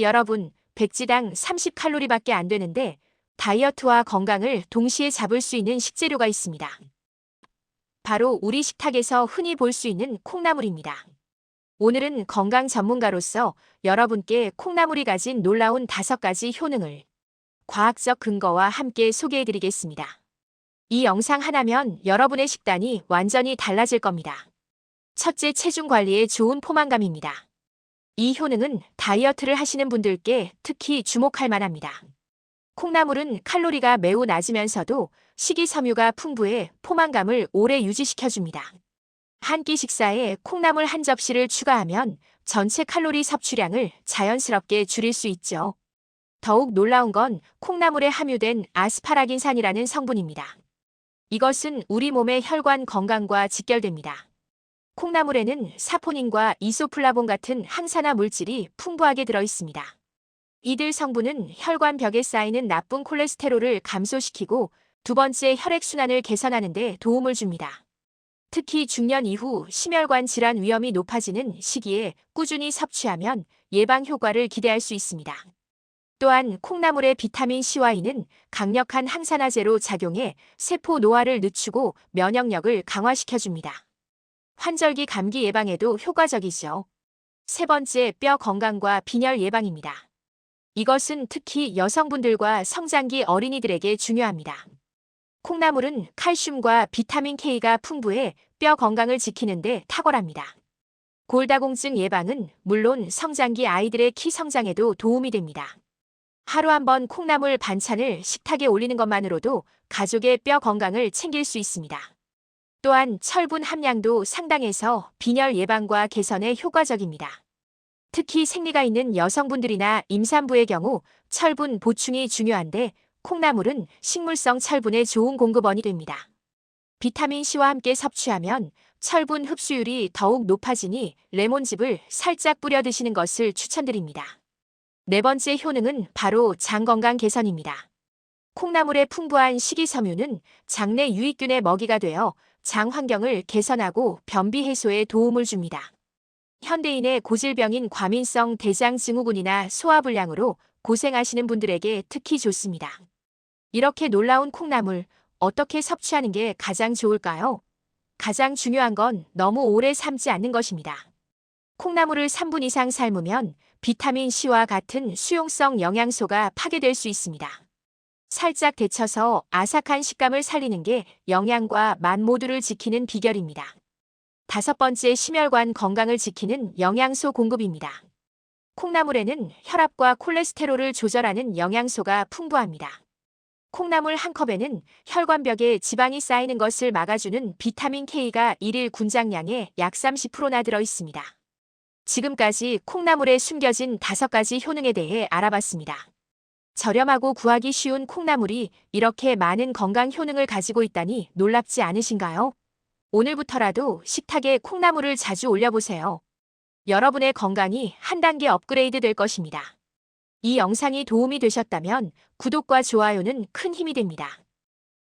여러분, 백지당 30칼로리밖에 안 되는데 다이어트와 건강을 동시에 잡을 수 있는 식재료가 있습니다. 바로 우리 식탁에서 흔히 볼 수 있는 콩나물입니다. 오늘은 건강 전문가로서 여러분께 콩나물이 가진 놀라운 다섯 가지 효능을 과학적 근거와 함께 소개해 드리겠습니다. 이 영상 하나면 여러분의 식단이 완전히 달라질 겁니다. 첫째, 체중 관리에 좋은 포만감입니다. 이 효능은 다이어트를 하시는 분들께 특히 주목할 만합니다. 콩나물은 칼로리가 매우 낮으면서도 식이섬유가 풍부해 포만감을 오래 유지시켜줍니다. 한 끼 식사에 콩나물 한 접시를 추가하면 전체 칼로리 섭취량을 자연스럽게 줄일 수 있죠. 더욱 놀라운 건 콩나물에 함유된 아스파라긴산이라는 성분입니다. 이것은 우리 몸의 혈관 건강과 직결됩니다. 콩나물에는 사포닌과 이소플라본 같은 항산화 물질이 풍부하게 들어 있습니다. 이들 성분은 혈관 벽에 쌓이는 나쁜 콜레스테롤을 감소시키고 두 번째 혈액순환을 개선하는 데 도움을 줍니다. 특히 중년 이후 심혈관 질환 위험이 높아지는 시기에 꾸준히 섭취하면 예방 효과를 기대할 수 있습니다. 또한 콩나물의 비타민 C와 E는 강력한 항산화제로 작용해 세포 노화를 늦추고 면역력을 강화시켜줍니다. 환절기 감기 예방에도 효과적이죠. 세 번째, 뼈 건강과 빈혈 예방입니다. 이것은 특히 여성분들과 성장기 어린이들에게 중요합니다. 콩나물은 칼슘과 비타민 K가 풍부해 뼈 건강을 지키는데 탁월합니다. 골다공증 예방은 물론 성장기 아이들의 키 성장에도 도움이 됩니다. 하루 한 번 콩나물 반찬을 식탁에 올리는 것만으로도 가족의 뼈 건강을 챙길 수 있습니다. 또한 철분 함량도 상당해서 빈혈 예방과 개선에 효과적입니다. 특히 생리가 있는 여성분들이나 임산부의 경우 철분 보충이 중요한데 콩나물은 식물성 철분의 좋은 공급원이 됩니다. 비타민C와 함께 섭취하면 철분 흡수율이 더욱 높아지니 레몬즙을 살짝 뿌려 드시는 것을 추천드립니다. 네 번째 효능은 바로 장 건강 개선입니다. 콩나물의 풍부한 식이섬유는 장내 유익균의 먹이가 되어 장 환경을 개선하고 변비 해소에 도움을 줍니다. 현대인의 고질병인 과민성 대장 증후군이나 소화불량으로 고생하시는 분들에게 특히 좋습니다. 이렇게 놀라운 콩나물 어떻게 섭취하는 게 가장 좋을까요? 가장 중요한 건 너무 오래 삶지 않는 것입니다. 콩나물을 3분 이상 삶으면 비타민 C와 같은 수용성 영양소가 파괴될 수 있습니다. 살짝 데쳐서 아삭한 식감을 살리는 게 영양과 맛 모두를 지키는 비결입니다. 다섯 번째 심혈관 건강을 지키는 영양소 공급입니다. 콩나물에는 혈압과 콜레스테롤을 조절하는 영양소가 풍부합니다. 콩나물 한 컵에는 혈관벽에 지방이 쌓이는 것을 막아주는 비타민 K가 1일 군장량의 약 30%나 들어 있습니다. 지금까지 콩나물에 숨겨진 다섯 가지 효능에 대해 알아봤습니다. 저렴하고 구하기 쉬운 콩나물이 이렇게 많은 건강 효능을 가지고 있다니 놀랍지 않으신가요? 오늘부터라도 식탁에 콩나물을 자주 올려보세요. 여러분의 건강이 한 단계 업그레이드 될 것입니다. 이 영상이 도움이 되셨다면 구독과 좋아요는 큰 힘이 됩니다.